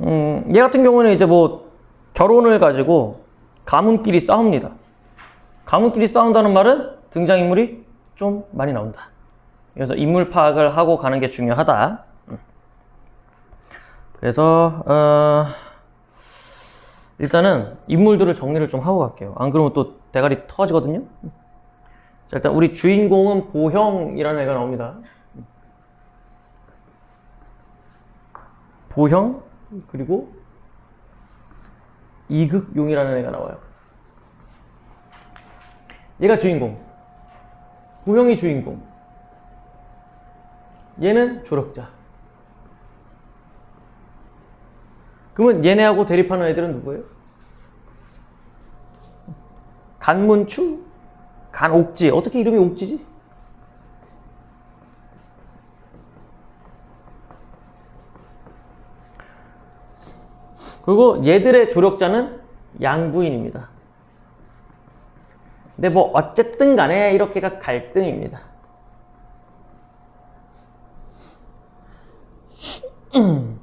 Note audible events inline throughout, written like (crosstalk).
음, 얘 같은 경우는 이제 뭐 결혼을 가지고 가문끼리 싸웁니다. 가문끼리 싸운다는 말은 등장인물이 좀 많이 나온다. 그래서 인물 파악을 하고 가는 게 중요하다. 음. 그래서 어, 일단은 인물들을 정리를 좀 하고 갈게요. 안 그러면 또 대가리 터지거든요. 자, 일단 우리 주인공은 보형이라는 애가 나옵니다. 보형 그리고 이극용이라는 애가 나와요. 얘가 주인공. 보형이 주인공. 얘는 조력자. 그러면 얘네하고 대립하는 애들은 누구예요? 간문추? 간옥지. 어떻게 이름이 옥지지? 그리고 얘들의 조력자는 양부인입니다. 근데 뭐 어쨌든 간에 이렇게가 갈등입니다. (clears throat)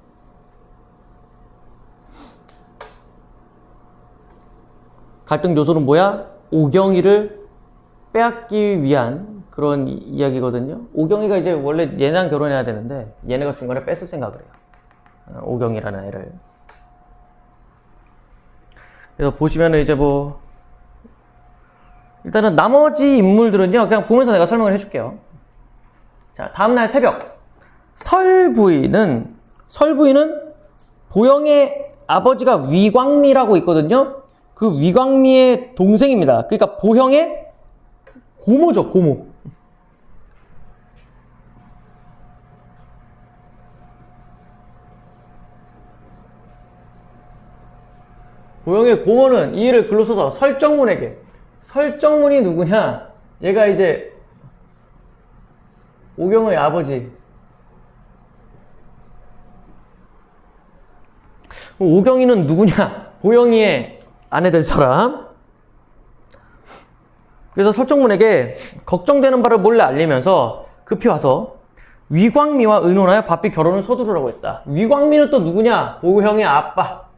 갈등 요소는 뭐야? 오경이를 빼앗기 위한 그런 이- 이야기거든요. 오경이가 이제 원래 얘랑 결혼해야 되는데 얘네가 중간에 뺏을 생각을 해요. 어, 오경이라는 애를. 그래서 보시면은 이제 뭐 일단은 나머지 인물들은요 그냥 보면서 내가 설명을 해줄게요. 자 다음날 새벽 설부인은 설부인은 보영의 아버지가 위광미라고 있거든요. 그 위광미의 동생입니다. 그러니까 보형의 고모죠 고모. 보영의 고모는 이 일을 글로 써서 설정문에게 설정문이 누구냐? 얘가 이제 오경의 아버지. 오경이는 누구냐? 보영이의 아내 될 사람. 그래서 설정문에게 걱정되는 바를 몰래 알리면서 급히 와서 위광미와 의논하여 바삐 결혼을 서두르라고 했다. 위광미는 또 누구냐? 보형의 아빠.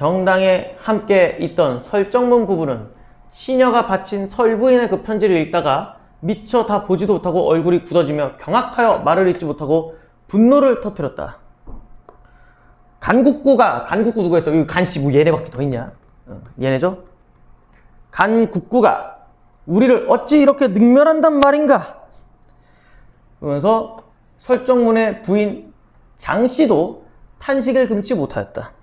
정당에 함께 있던 설정문 부부는 시녀가 바친 설부인의 그 편지를 읽다가 미처 다 보지도 못하고 얼굴이 굳어지며 경악하여 말을 잇지 못하고 분노를 터뜨렸다. 간국구가 간국구 누구였어? 여기 간씨 뭐 얘네밖에 더 있냐? 어, 얘네죠? 간국구가 우리를 어찌 이렇게 능멸한단 말인가? 그러면서 설정문의 부인 장씨도 탄식을 금치 못하였다.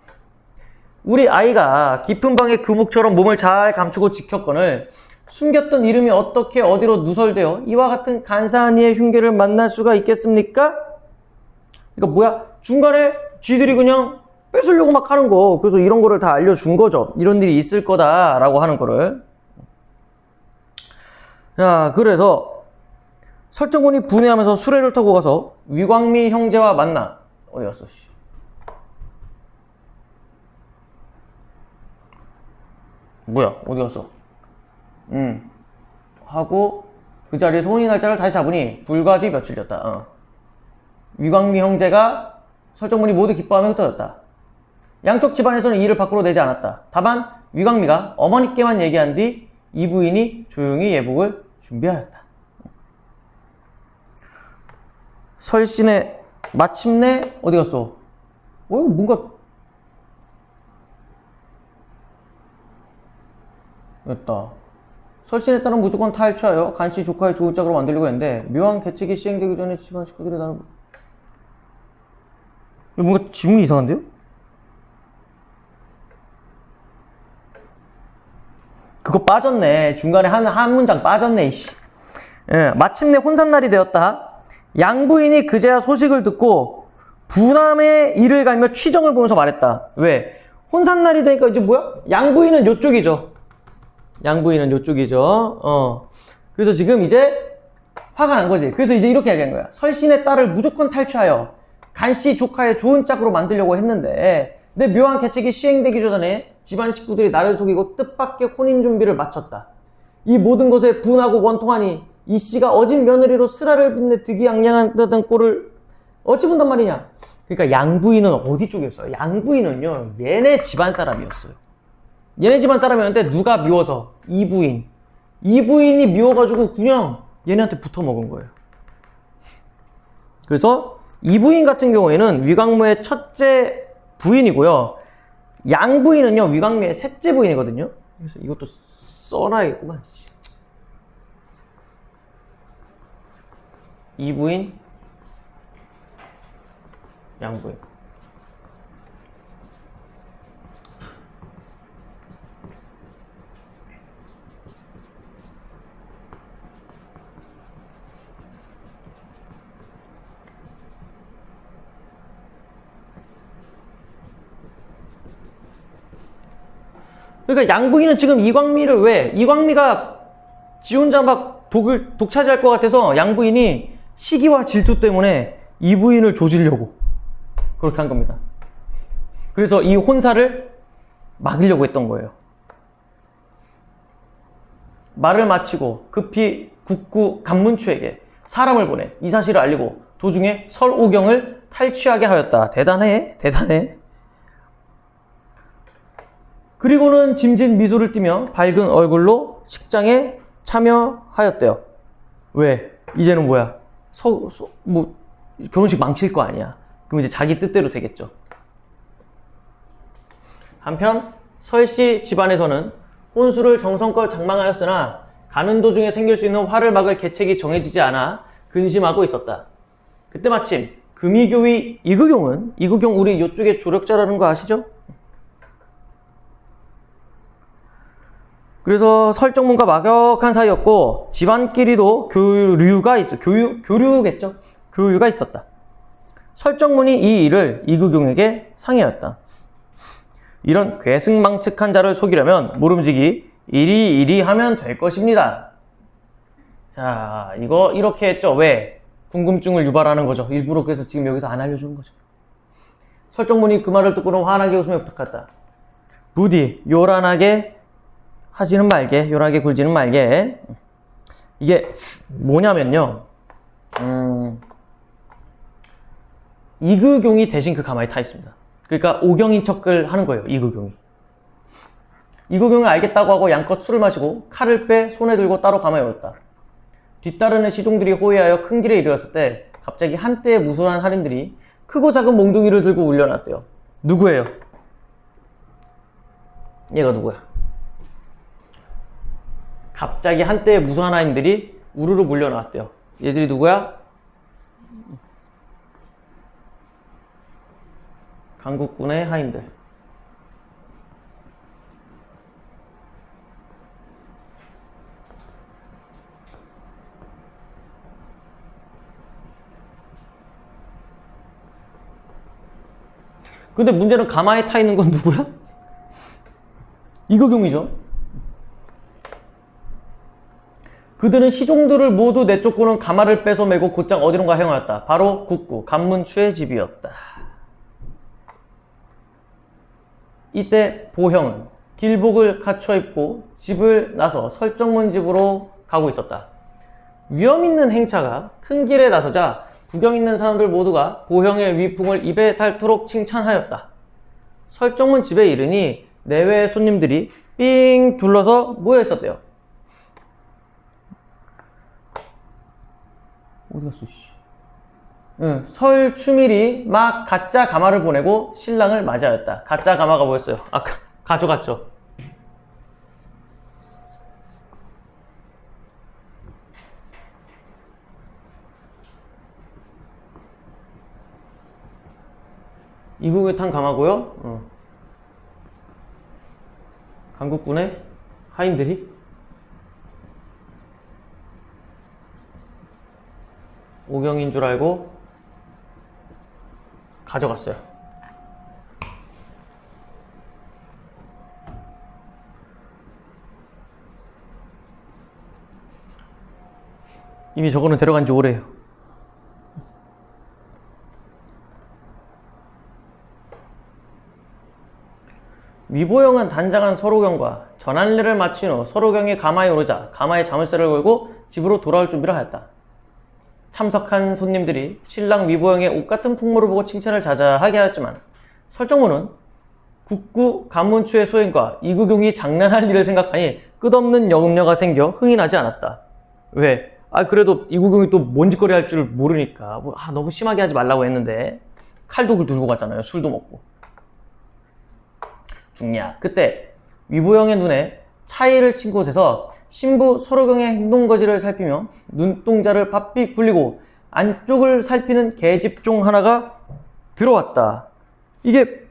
우리 아이가 깊은 방의 금옥처럼 몸을 잘 감추고 지켰건을 숨겼던 이름이 어떻게 어디로 누설되어 이와 같은 간사한 이의 흉계를 만날 수가 있겠습니까? 그러니까 뭐야? 중간에 쥐들이 그냥 뺏으려고 막 하는 거. 그래서 이런 거를 다 알려준 거죠. 이런 일이 있을 거다라고 하는 거를. 자, 그래서 설정군이 분해하면서 수레를 타고 가서 위광미 형제와 만나. 어디 갔어, 씨. 뭐야 어디 갔어? 음 하고 그 자리에서 혼인 날짜를 다시 잡으니 불과 뒤 며칠 졌다. 어. 위광미 형제가 설정문이 모두 기뻐하며 흩어졌다. 양쪽 집안에서는 이를 밖으로 내지 않았다. 다만 위광미가 어머니께만 얘기한 뒤 이 부인이 조용히 예복을 준비하였다. 설신의 마침내 어디 갔어? 어 뭔가 됐다. 설신에 따른 무조건 탈취하여 간씨 조카의 좋은 짝으로 만들려고 했는데 묘한 계책이 시행되기 전에 집안 식구들이 나는 뭔가 지문이 이상한데요? 그거 빠졌네. 중간에 한, 한 문장 빠졌네, 이씨. 예, 마침내 혼산날이 되었다. 양부인이 그제야 소식을 듣고 부남의 일을 갈며 취정을 보면서 말했다. 왜? 혼산날이 되니까 이제 뭐야? 양부인은 요쪽이죠. 양부인은 요쪽이죠. 어. 그래서 지금 이제 화가 난 거지. 그래서 이제 이렇게 얘기한 거야. 설신의 딸을 무조건 탈취하여 간씨 조카의 좋은 짝으로 만들려고 했는데 내 묘한 계책이 시행되기 전에 집안 식구들이 나를 속이고 뜻밖의 혼인 준비를 마쳤다. 이 모든 것에 분하고 원통하니 이 씨가 어진 며느리로 쓰라를 빛내 득이양양하던 꼴을 어찌 본단 말이냐. 그러니까 양부인은 어디 쪽이었어요? 양부인은요 얘네 집안 사람이었어요. 얘네 집안 사람이었는데 누가 미워서 이부인 이부인이 미워가지고 그냥 얘네한테 붙어 먹은 거예요. 그래서 이부인 같은 경우에는 위광무의 첫째 부인이고요. 양부인은요 위광무의 셋째 부인이거든요. 그래서 이것도 써놔야겠구만. 씨. 이부인, 양부인. 그러니까 양부인은 지금 이광미를 왜 이광미가 지 혼자 막 독을 독차지할 것 같아서 양부인이 시기와 질투 때문에 이 부인을 조지려고 그렇게 한 겁니다. 그래서 이 혼사를 막으려고 했던 거예요. 말을 마치고 급히 국구 간문추에게 사람을 보내 이 사실을 알리고 도중에 설오경을 탈취하게 하였다. 대단해, 대단해. 그리고는 짐진 미소를 띠며 밝은 얼굴로 식장에 참여하였대요. 왜? 이제는 뭐야? 서, 서, 뭐, 결혼식 망칠 거 아니야. 그럼 이제 자기 뜻대로 되겠죠. 한편, 설씨 집안에서는 혼수를 정성껏 장망하였으나 가는 도중에 생길 수 있는 화를 막을 계책이 정해지지 않아 근심하고 있었다. 그때 마침 금이교위 이구경은 이구경 우리 이쪽에 조력자라는 거 아시죠? 그래서 설정문과 막역한 사이였고 집안끼리도 교류가 있어 교류 교류겠죠 교류가 있었다. 설정문이 이 일을 이구경에게 상의하였다. 이런 괴승망측한 자를 속이려면 모름지기 이리 이리 하면 될 것입니다. 자 이거 이렇게 했죠 왜 궁금증을 유발하는 거죠 일부러 그래서 지금 여기서 안 알려주는 거죠. 설정문이 그 말을 듣고는 환하게 웃으며 부탁했다. 부디 요란하게 하지는 말게, 요란하게 굴지는 말게. 이게 뭐냐면요. 음, 이극용이 대신 그 가마에 타 있습니다. 그러니까 오경인 척을 하는 거예요, 이극용이. 이극용을 알겠다고 하고 양껏 술을 마시고 칼을 빼 손에 들고 따로 가마에 올렸다. 뒤따르는 시종들이 호위하여 큰 길에 이르렀을 때 갑자기 한때의 무술한 할인들이 크고 작은 몽둥이를 들고 울려놨대요. 누구예요? 얘가 누구야? 갑자기 한때의 무수한 하인들이 우르르 몰려나왔대요. 얘들이 누구야? 강국군의 하인들. 근데 문제는 가마에 타 있는 건 누구야? (laughs) 이거경이죠. 그들은 시종들을 모두 내쫓고는 가마를 뺏어 메고 곧장 어디론가 행하였다. 바로 국구 간문추의 집이었다. 이때 보형은 길복을 갖춰 입고 집을 나서 설정문 집으로 가고 있었다. 위험 있는 행차가 큰 길에 나서자 구경 있는 사람들 모두가 보형의 위풍을 입에 닳도록 칭찬하였다. 설정문 집에 이르니 내외 손님들이 삥 둘러서 모여 있었대요. 어디 갔어, 씨. 응, 설 추밀이 막 가짜 가마를 보내고 신랑을 맞이하였다. 가짜 가마가 뭐였어요? 아, 가, 가져갔죠. 이국에 탄 가마고요. 어. 강국군의 하인들이 오경인 줄 알고 가져갔어요. 이미 저거는 데려간 지 오래요. 위보영은 단장한 서로경과 전한례를 마친 후 서로경이 가마에 오르자 가마에 자물쇠를 걸고 집으로 돌아올 준비를 하였다. 참석한 손님들이 신랑 위보영의 옷 같은 풍모를 보고 칭찬을 자자하게 하였지만 설정무는 국구 간문추의 소행과 이구경이 장난할 일을 생각하니 끝없는 여금녀가 생겨 흥이 나지 않았다. 왜? 아 그래도 이구경이 또 뭔 짓거리 할 줄 모르니까 뭐, 아, 너무 심하게 하지 말라고 했는데 칼도 들고 갔잖아요. 술도 먹고. 중냐. 그때 위보영의 눈에 차이를 친 곳에서 신부 서로경의 행동거지를 살피며 눈동자를 바삐 굴리고 안쪽을 살피는 계집종 하나가 들어왔다. 이게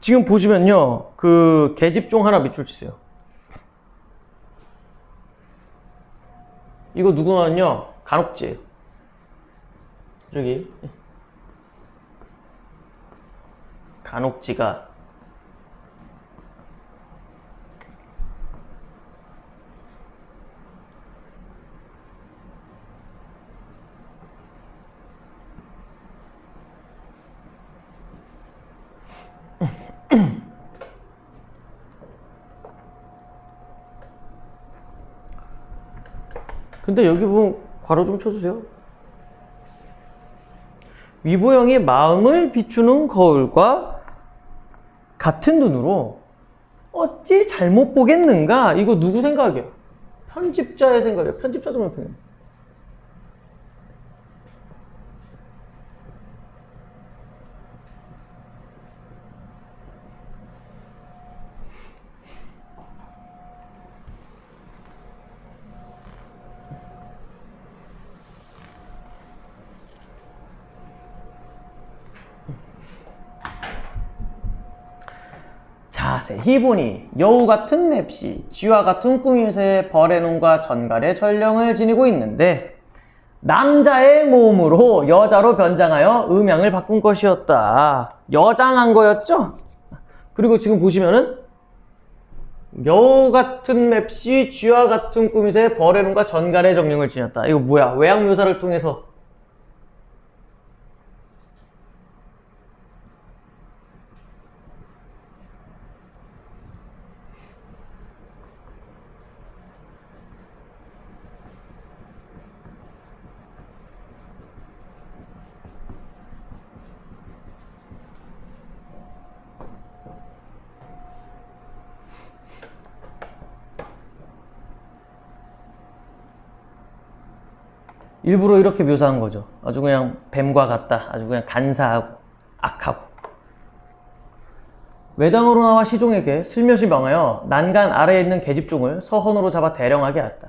지금 보시면요. 그 계집종 하나 밑줄 치세요. 이거 누구냐면요. 간혹지예요. 저기 간혹지가 근데 여기 보면 괄호 좀 쳐주세요. 위보영이 마음을 비추는 거울과 같은 눈으로 어찌 잘못 보겠는가? 이거 누구 생각이에요? 편집자의 생각이에요. 편집자 좀 해보 히 보니 여우 같은 맵시, 쥐와 같은 꾸밈새의 벌의 눈과 전갈의 전령을 지니고 있는데 남자의 몸으로 여자로 변장하여 음양을 바꾼 것이었다. 여장한 거였죠? 그리고 지금 보시면은 여우 같은 맵시, 쥐와 같은 꾸미새의 벌의 눈과 전갈의 정령을 지녔다. 이거 뭐야? 외양 묘사를 통해서 일부러 이렇게 묘사한 거죠. 아주 그냥 뱀과 같다. 아주 그냥 간사하고 악하고. 외당으로 나와 시종에게 슬며시 명하여 난간 아래에 있는 계집종을 서헌으로 잡아 대령하게 하였다.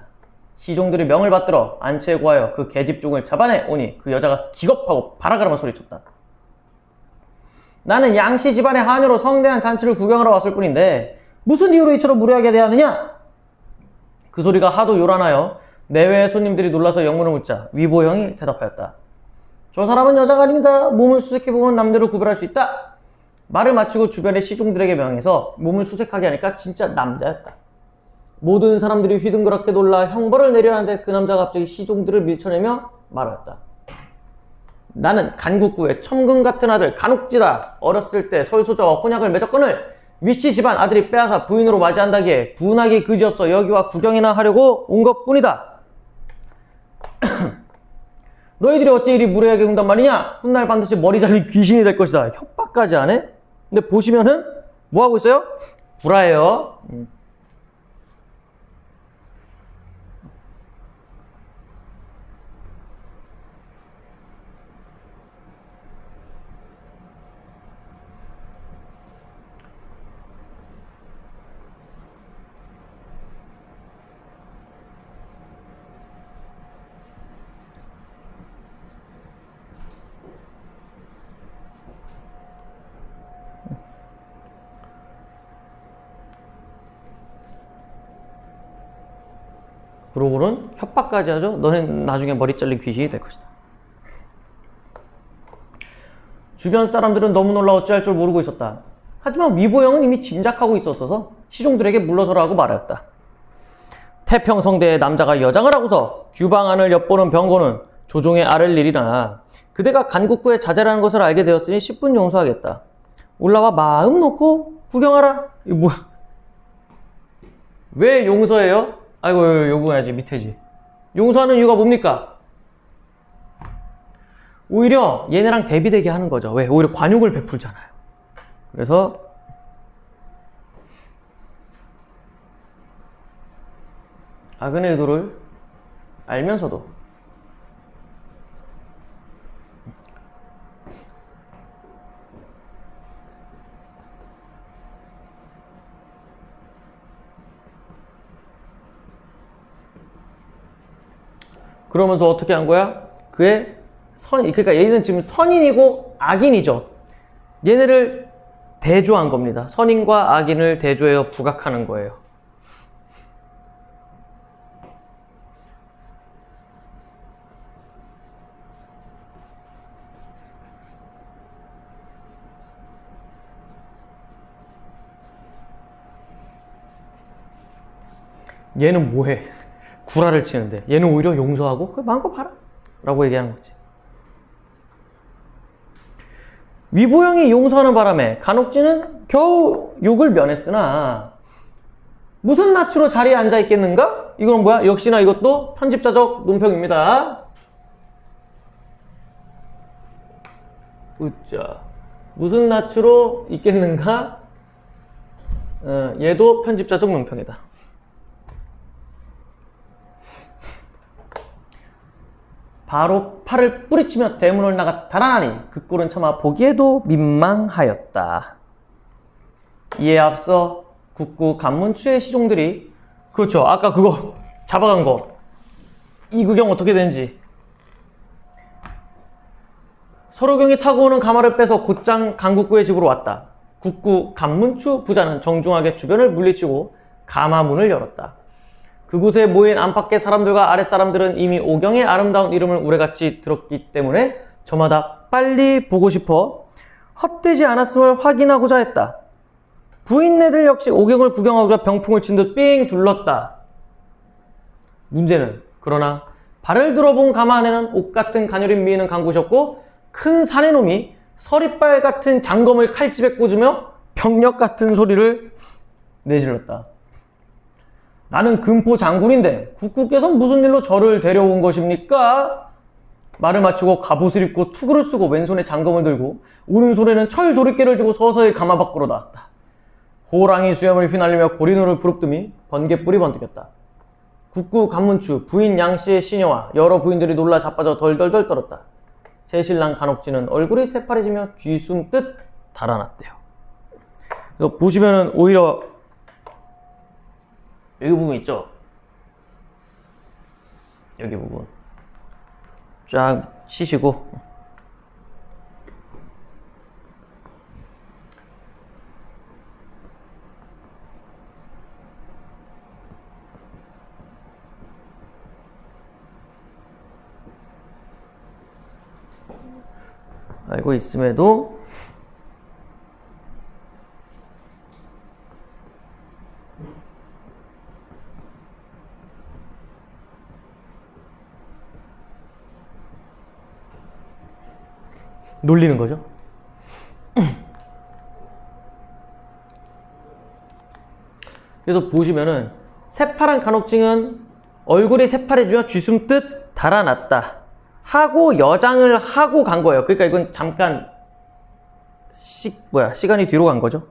시종들이 명을 받들어 안치에 구하여 그 계집종을 잡아내 오니 그 여자가 기겁하고 바라가라만 소리쳤다. 나는 양씨 집안의 하녀로 성대한 잔치를 구경하러 왔을 뿐인데 무슨 이유로 이처럼 무례하게 대하느냐? 그 소리가 하도 요란하여 내외의 손님들이 놀라서 영문을 묻자 위보형이 대답하였다. 저 사람은 여자가 아닙니다. 몸을 수색해보면 남녀를 구별할 수 있다. 말을 마치고 주변의 시종들에게 명해서 몸을 수색하게 하니까 진짜 남자였다. 모든 사람들이 휘둥그렇게 놀라 형벌을 내려하는데 그 남자가 갑자기 시종들을 밀쳐내며 말하였다. 나는 간국구의 첨근 같은 아들 간옥지다. 어렸을 때 설소자와 혼약을 맺었거늘 위씨 집안 아들이 빼앗아 부인으로 맞이한다기에 분하기 그지없어 여기와 구경이나 하려고 온 것뿐이다. 너희들이 어째 이리 무례하게 군단 말이냐? 훗날 반드시 머리 잘린 귀신이 될 것이다. 협박까지 하네? 근데 보시면은 뭐 하고 있어요? 구라예요. 그러고는 협박까지 하죠. 너는 나중에 머리 잘린 귀신이 될 것이다. 주변 사람들은 너무 놀라 어찌할 줄 모르고 있었다. 하지만 위보영은 이미 짐작하고 있었어서 시종들에게 물러서라고 말하였다. 태평성대의 남자가 여장을 하고서 규방안을 엿보는 병고는 조종의 알을 일이나 그대가 간국구의 자제라는 것을 알게 되었으니 10분 용서하겠다. 올라와 마음 놓고 구경하라. 이거 뭐야? 왜 용서해요? 아이고, 요거 야지, 밑에지. 용서하는 이유가 뭡니까? 오히려 얘네랑 대비되게 하는 거죠. 왜? 오히려 관용을 베풀잖아요. 그래서 악은의 의도를 알면서도 그러면서 어떻게 한 거야? 그의 선, 그러니까 얘는 지금 선인이고 악인이죠. 얘네를 대조한 겁니다. 선인과 악인을 대조해서 부각하는 거예요. 얘는 뭐해? 구라를 치는데 얘는 오히려 용서하고 마음껏 봐라 라고 얘기하는 거지 위보영이 용서하는 바람에 간옥지는 겨우 욕을 면했으나 무슨 낯으로 자리에 앉아 있겠는가? 이건 뭐야? 역시나 이것도 편집자적 논평입니다 웃자 무슨 낯으로 있겠는가? 어, 얘도 편집자적 논평이다 바로 팔을 뿌리치며 대문을 나가 달아나니 그 꼴은 차마 보기에도 민망하였다. 이에 앞서 국구 간문추의 시종들이 그렇죠. 아까 그거 잡아간 거 이 구경 어떻게 되는지 서로경이 타고 오는 가마를 빼서 곧장 강국구의 집으로 왔다. 국구 간문추 부자는 정중하게 주변을 물리치고 가마문을 열었다. 그곳에 모인 안팎의 사람들과 아랫사람들은 이미 오경의 아름다운 이름을 우레같이 들었기 때문에 저마다 빨리 보고 싶어 헛되지 않았음을 확인하고자 했다. 부인네들 역시 오경을 구경하고자 병풍을 친 듯 삥 둘렀다. 문제는 그러나 발을 들어본 가마 안에는 옷 같은 가녀린 미인은 간 곳이었고 큰 사내 놈이 서리빨 같은 장검을 칼집에 꽂으며 병력 같은 소리를 내질렀다. 나는 금포 장군인데 국구께서 무슨 일로 저를 데려온 것입니까? 말을 마치고 갑옷을 입고 투구를 쓰고 왼손에 장검을 들고 오른손에는 철 도리깨를 쥐고 서서히 가마 밖으로 나왔다. 호랑이 수염을 휘날리며 고리노를 부릅뜨미 번개뿔이 번뜩였다. 국구 간문추 부인 양씨의 시녀와 여러 부인들이 놀라 자빠져 덜덜덜 떨었다. 새신랑 간옥지는 얼굴이 새파래지며 쥐숨 뜻 달아났대요. 보시면은 오히려 여기 부분 있죠? 여기 부분 쫙 치시고 알고 있음에도 놀리는 거죠. 그래서 보시면은 새파란 간혹증은 얼굴이 새파래지며 쥐숨뜻 달아났다. 하고 여장을 하고 간 거예요. 그러니까 이건 잠깐 시 뭐야 시간이 뒤로 간 거죠.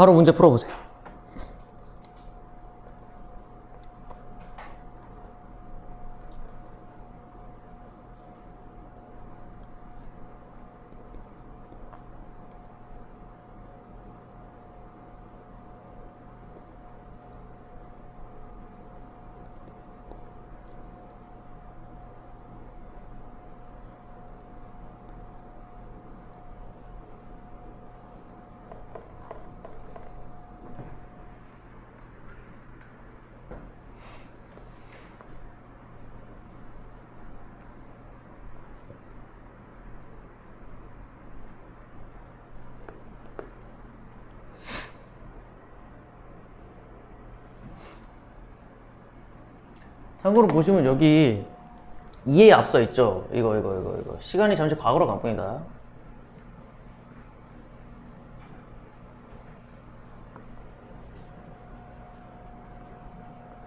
바로 문제 풀어보세요. 참고로 보시면 여기 이에 앞서 있죠. 이거 이거 이거 이거 시간이 잠시 과거로 간 뿐이다.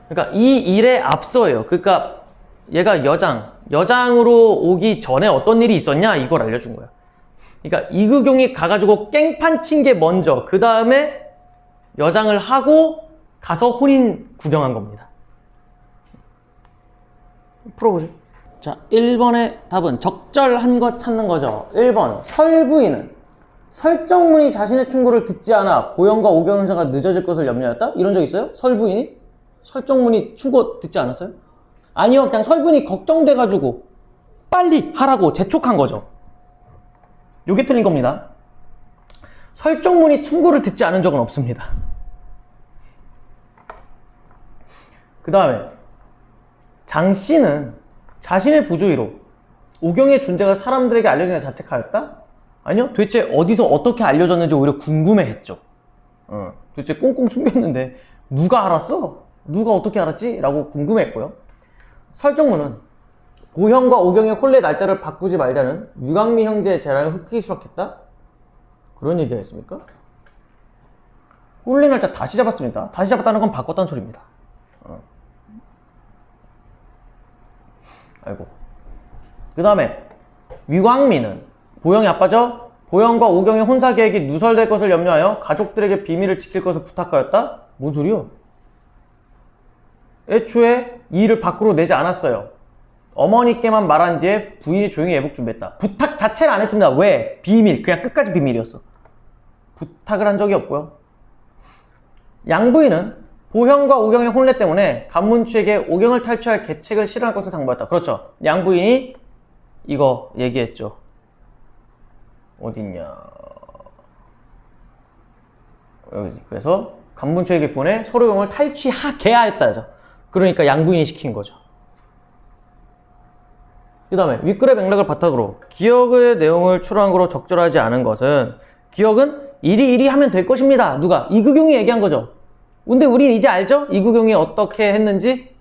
그러니까 이 일에 앞서예요. 그러니까 얘가 여장, 여장으로 오기 전에 어떤 일이 있었냐 이걸 알려준 거야. 그러니까 이극용이 가가지고 깽판 친 게 먼저, 그 다음에 여장을 하고 가서 혼인 구경한 겁니다. 풀어보세요. 자, 1번의 답은 적절한 것 찾는 거죠. 1번, 설부인은 설정문이 자신의 충고를 듣지 않아 보영과 오경 형사가 늦어질 것을 염려했다? 이런 적 있어요? 설부인이? 설정문이 충고 듣지 않았어요? 아니요, 그냥 설부인이 걱정돼가지고 빨리 하라고 재촉한 거죠. 요게 틀린 겁니다. 설정문이 충고를 듣지 않은 적은 없습니다. 그 다음에 장 씨는 자신의 부주의로 오경의 존재가 사람들에게 알려진 게 자책하였다? 아니요. 도대체 어디서 어떻게 알려졌는지 오히려 궁금해했죠. 어, 도대체 꽁꽁 숨겼는데 누가 알았어? 누가 어떻게 알았지? 라고 궁금했고요. 설정문은 고형과 오경의 혼례 날짜를 바꾸지 말자는 유강미 형제의 재란을 흑기 수락했다? 그런 얘기가 있습니까? 혼례 날짜 다시 잡았습니다. 다시 잡았다는 건 바꿨다는 소리입니다. 어. 아이고. 그 다음에 위광미는 보영의 아빠죠? 보영과 오경의 혼사 계획이 누설될 것을 염려하여 가족들에게 비밀을 지킬 것을 부탁하였다? 뭔 소리요? 애초에 이 일을 밖으로 내지 않았어요. 어머니께만 말한 뒤에 부인이 조용히 예복 준비했다. 부탁 자체를 안 했습니다. 왜? 비밀. 그냥 끝까지 비밀이었어. 부탁을 한 적이 없고요. 양부인은 보형과 오경의 혼례 때문에 간문추에게 오경을 탈취할 계책을 실현할 것을 당부했다. 그렇죠. 양부인이 이거 얘기했죠. 어딨냐. 여기지. 그래서 간문추에게 보내 서로경을 탈취하게 하였다죠. 그러니까 양부인이 시킨 거죠. 그 다음에 윗글의 맥락을 바탕으로 기억의 내용을 추론한 거로 적절하지 않은 것은 기억은 이리 이리 하면 될 것입니다. 누가? 이극용이 얘기한 거죠. 근데 우린 이제 알죠? 이극용이 어떻게 했는지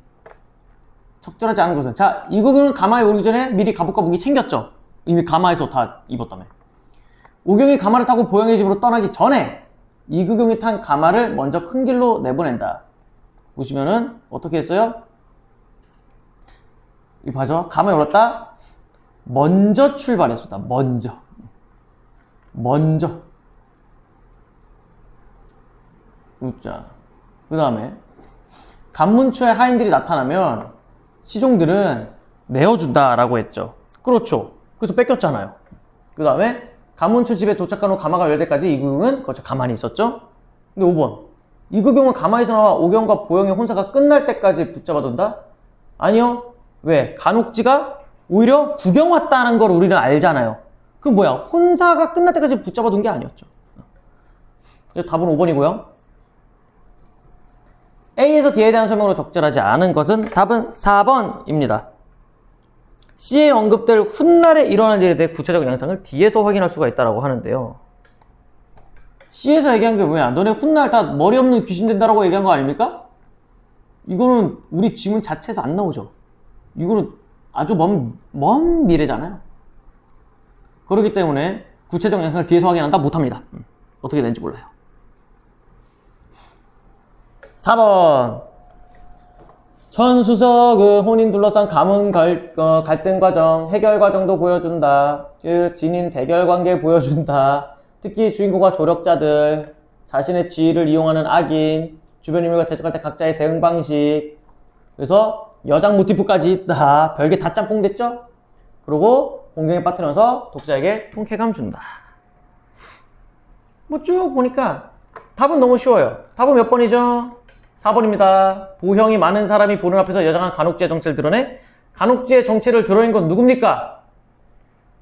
적절하지 않은 것은 자 이극용은 가마에 오기 전에 미리 갑옷과 무기 챙겼죠. 이미 가마에서 다 입었다며. 오경이 가마를 타고 보영의 집으로 떠나기 전에 이극용이 탄 가마를 먼저 큰 길로 내보낸다. 보시면은 어떻게 했어요? 이 봐죠. 가마에 올랐다. 먼저 출발했습니다. 먼저. 먼저. 웃자. 그 다음에 간문추에 하인들이 나타나면 시종들은 내어준다라고 했죠. 그렇죠. 그래서 뺏겼잖아요. 그 다음에 간문추 집에 도착한 후 가마가 열 때까지 이구경은 거기서 가만히 있었죠. 근데 5번. 이구경은 가만히서 나와 오경과 보영의 혼사가 끝날 때까지 붙잡아둔다? 아니요. 왜? 간옥지가 오히려 구경 왔다는 걸 우리는 알잖아요. 그 뭐야? 혼사가 끝날 때까지 붙잡아둔 게 아니었죠. 답은 5번이고요. A에서 D에 대한 설명으로 적절하지 않은 것은 답은 4번입니다. C에 언급될 훗날에 일어난 일에 대해 구체적 양상을 D에서 확인할 수가 있다고 하는데요. C에서 얘기한 게 뭐야? 너네 훗날 다 머리 없는 귀신 된다라고 얘기한 거 아닙니까? 이거는 우리 지문 자체에서 안 나오죠. 이거는 아주 먼, 먼 미래잖아요. 그렇기 때문에 구체적 양상을 뒤에서 확인한다? 못합니다. 음, 어떻게 되는지 몰라요. 4번. 천수석의 혼인 둘러싼 가문 갈, 어, 갈등 과정, 해결 과정도 보여준다. 그 진인 대결 관계 보여준다. 특히 주인공과 조력자들, 자신의 지위를 이용하는 악인, 주변 인물과 대적할 때 각자의 대응 방식. 그래서 여장 모티프까지 있다. 별게 다 짬뽕 됐죠? 그리고 공경에 빠뜨려서 독자에게 통쾌감 준다. 뭐 쭉 보니까 답은 너무 쉬워요. 답은 몇 번이죠? 4번입니다. 보형이 많은 사람이 보는 앞에서 여장한 간혹지의 정체를 드러내 간혹지의 정체를 드러낸 건 누굽니까?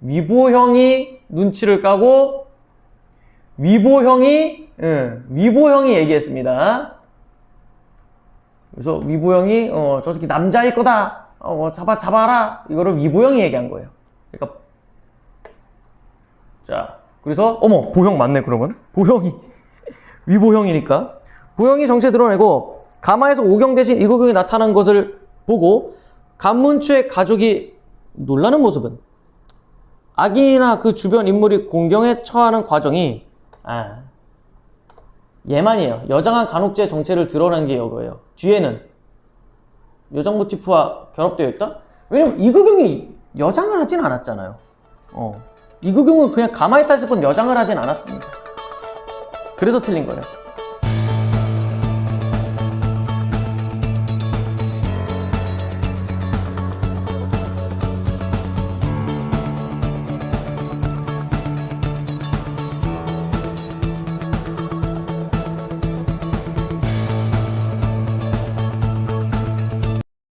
위보형이 눈치를 까고 위보형이 예, 위보형이 얘기했습니다. 그래서 위보형이 어, 저 새끼 남자일 거다. 어, 뭐 잡아 잡아라. 이거를 위보형이 얘기한 거예요. 그러니까 자 그래서 어머 보형 맞네 그러면 보형이 위보형이니까 보형이 정체 드러내고 가마에서 오경 대신 이구경이 나타난 것을 보고 간문추의 가족이 놀라는 모습은 악인이나 그 주변 인물이 공경에 처하는 과정이 아, 얘만이에요. 여장한 간혹죄의 정체를 드러낸 게 이거예요. 뒤에는 여장 모티프와 결합되어 있다? 왜냐면 이구경이 여장을 하진 않았잖아요. 어. 이구경은 그냥 가만히 있다 싶은 여장을 하진 않았습니다. 그래서 틀린 거예요.